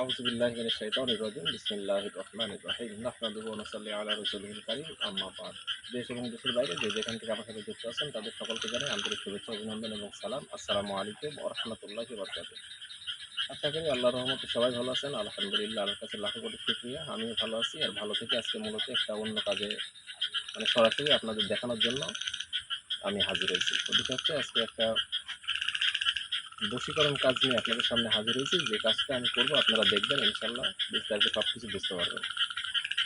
أعوذ بالله من الشيطان الرجيم بسم الله الرحمن الرحيم نحمده ونصلي على رسوله الكريم أما بعد দেশ এবং দেশের বাইরে যে যেখান থেকে আমার সাথে যুক্ত আছেন তাদের সকলকে জানাই আন্তরিক শুভেচ্ছা অভিনন্দন এবং সালাম আসসালামু আলাইকুম ওয়া রাহমাতুল্লাহি ওয়া বারাকাতুহু আশা করি আল্লাহর রহমতে সবাই ভালো আছেন আলহামদুলিল্লাহ আল্লাহর কাছে লাখো কোটি শুকরিয়া আমিও ভালো আছি আর ভালো থেকে আজকে মূলত একটা অন্য কাজে মানে সরাসরি আপনাদের দেখানোর জন্য আমি হাজির হয়েছি তো বিষয় হচ্ছে আজকে একটা বশীকরণ কাজ নিয়ে আপনাদের সামনে হাজির হয়েছি। যে কাজটা আমি করব, আপনারা দেখবেন, ইনশাল্লাহ বিস্তারিত সব কিছু বুঝতে পারবেন।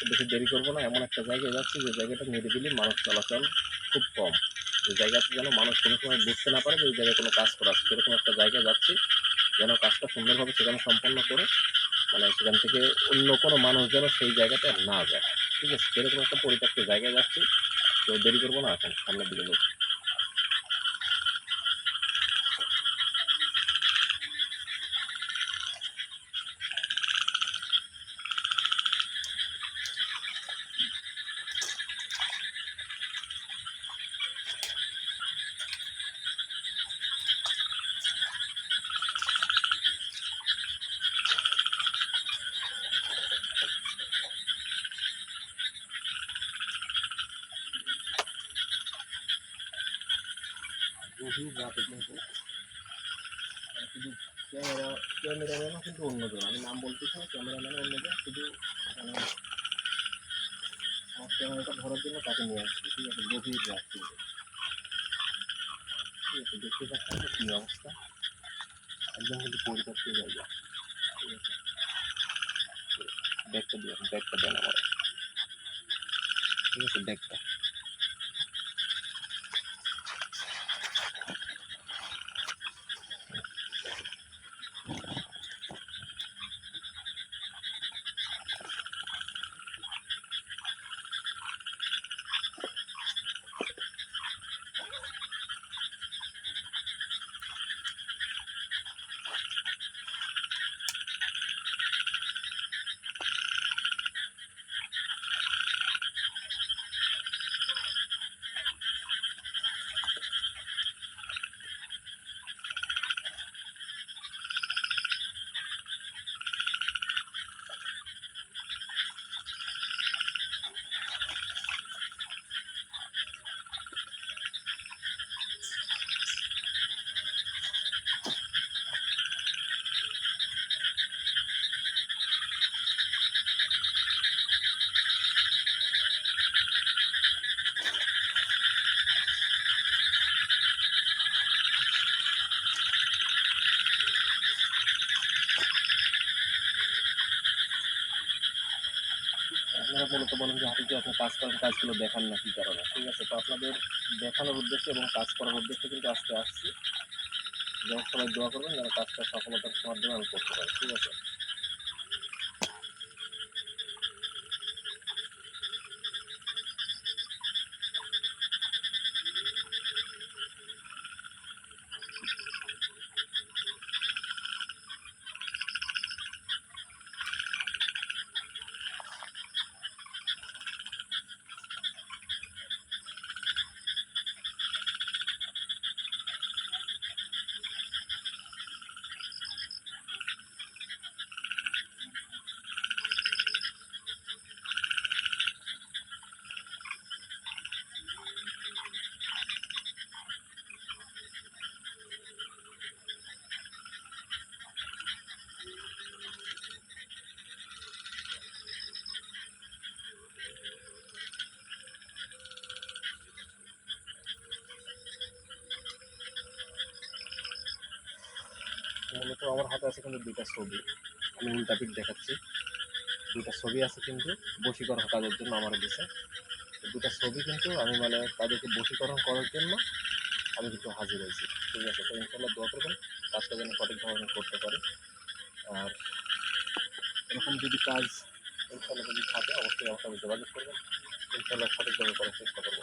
বেশি দেরি করব না, এমন একটা জায়গায় যাচ্ছি যে জায়গাটা নিরিবিলি, মানুষ চলাচল খুব কম। যে জায়গাতে যেন মানুষ কোনো সময় বুঝতে না পারে যে ওই জায়গায় কোনো কাজ করা আছে। সেরকম একটা জায়গায় যাচ্ছি, যেন কাজটা সুন্দরভাবে সেখানে সম্পন্ন করে মানে সেখান থেকে অন্য কোনো মানুষ যেন সেই জায়গাতে না যায়। ঠিক আছে সেরকম একটা পরিত্যক্ত জায়গায় যাচ্ছি। তো দেরি করব না, এখন সামনের দিকে লোক গভীর রাতে কিন্তু শুধু ক্যামেরা ক্যামেরাম্যানও কিন্তু অন্যজন আমি নাম বলতেছি না ক্যামেরাম্যানও অন্যজন শুধু মানে আমার ক্যামেরাটা ধরার জন্য তাকে নিয়ে আসছি, ঠিক আছে? গভীর কিন্তু ঠিক আছে, দেখতে পাচ্ছেন কী অবস্থা? একদম কিন্তু পরিত্যক্ত জায়গা। ঠিক আছে? ব্যাগটা দিয়ে ব্যাগটা দেন আমার ঠিক আছে ব্যাগটা আপনারা বলেন যে হাতে আপনি কাজ করেন কাজগুলো দেখান না কী কারণে? ঠিক আছে, তো আপনাদের দেখানোর উদ্দেশ্যে এবং কাজ করার উদ্দেশ্যে কিন্তু আজকে আসছি। যেমন সবাই দোয়া করবেন, যেন কাজটা সফলতার মাধ্যমে আমি করতে পারি। ঠিক আছে? মূলত আমার হাতে আছে কিন্তু দুইটা ছবি। আমি উল্টা পিঠ দেখাচ্ছি। দুটা ছবি আছে কিন্তু বশীকরণ কাজের জন্য আমার দিছে দুটা ছবি কিন্তু আমি মানে তাদেরকে বশীকরণ করার জন্য আমি কিন্তু হাজির হয়েছি। ঠিক আছে, তো ইনশাল্লাহ দোয়া করবেন, কাজটা যেন সঠিকভাবে আমি করতে পারি। আর এরকম যদি কাজ ইনশাল্লাহ যদি থাকে, অবশ্যই আমার সাথে যোগাযোগ করবেন। ইনশাল্লাহ সঠিকভাবে করার চেষ্টা করব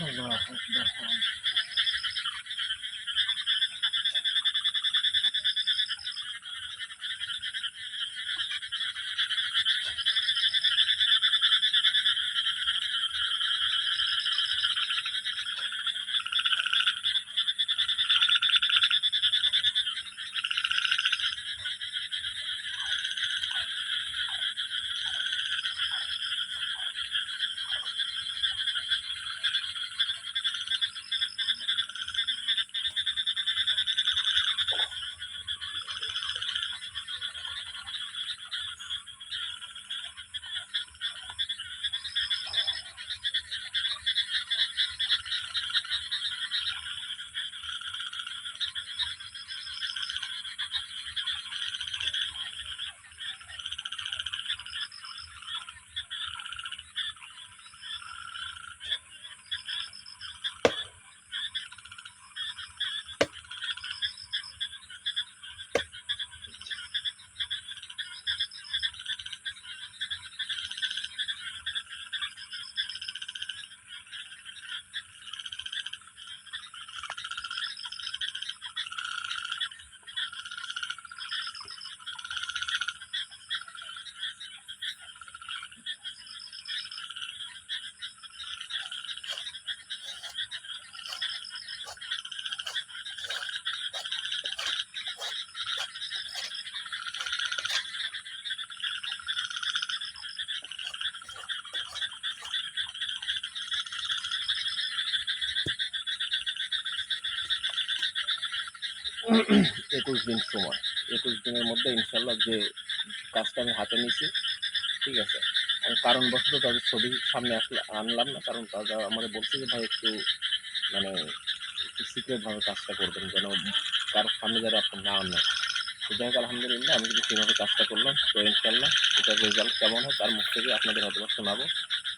আমি আল্লাহ একুশ দিন সময়। একুশ দিনের মধ্যে ইনশাল্লাহ যে কাজটা আমি হাতে নিয়েছি, ঠিক আছে? আমি কারণবশত তাদের ছবি সামনে আসলে আনলাম না, কারণ তারা আমাকে বলছে যে, ভাই, একটু মানে একটু সিক্রেটভাবে কাজটা করবেন যেন কার সামনে যারা আপনার না আনেন। তো যাই হোক, আলহামদুলিল্লাহ, আমি কিন্তু সেভাবে কাজটা করলাম। তো ইনশাল্লাহ এটার রেজাল্ট কেমন হয়, তার মুখ থেকে আপনাদের হয়তো শোনাবো।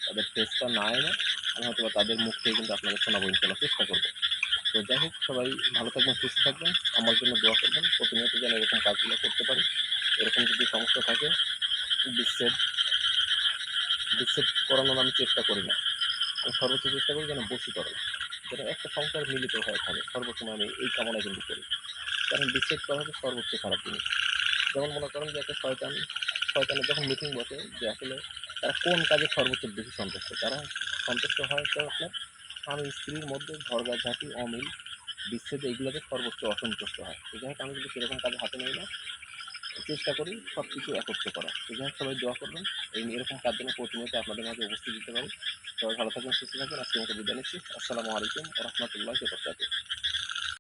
তাদের ফেসটা না এনে, আমি হয়তো তাদের মুখ থেকে কিন্তু আপনাদের শোনাবো ইনশাল্লাহ চেষ্টা করব। তো যাই হোক, সবাই ভালো থাকবেন, সুস্থ থাকবেন। আমার জন্য দোয়া করবেন। প্রতিনিয়ত যেন এরকম কাজগুলো করতে পারি। এরকম যদি সমস্যা থাকে বিচ্ছেদ বিচ্ছেদ করানোর আমি চেষ্টা করি না। আমি সর্বোচ্চ চেষ্টা করি যেন বসি করে যেন একটা সংসার মিলিত হয়ে থাকে। সর্বোচ্চ আমি এই কামনা কিন্তু করি। কারণ বিচ্ছেদ করা হচ্ছে সর্বোচ্চ খারাপ জিনিস। যেমন মনে করেন যে একটা শয়তান, শয়তানের যখন মিটিং বসে, যে আসলে তারা কোন কাজে সর্বোচ্চ বেশি সন্তুষ্ট? তারা সন্তুষ্ট হয় তো আপনার স্বামী স্ত্রীর মধ্যে ঝগড়াঝাঁটি অমিল, বিচ্ছেদ এইগুলোতে সর্বোচ্চ অসন্তুষ্ট হয়। সেই জন্য আমি কিন্তু সেরকম কাজ হাতে নিই না, চেষ্টা করি সব কিছু একত্রে করা সেই জন্য সবাই দোয়া করবেন। এই এরকম কাজ যেন প্রতিনিয়ত আপনাদের মাঝে উপস্থিত দিতে পারি। সবাই ভালো থাকবেন, সুস্থ থাকবেন। আজকে মতো বিদায় নিচ্ছি। আসসালামু আলাইকুম রহমতুল্লাহ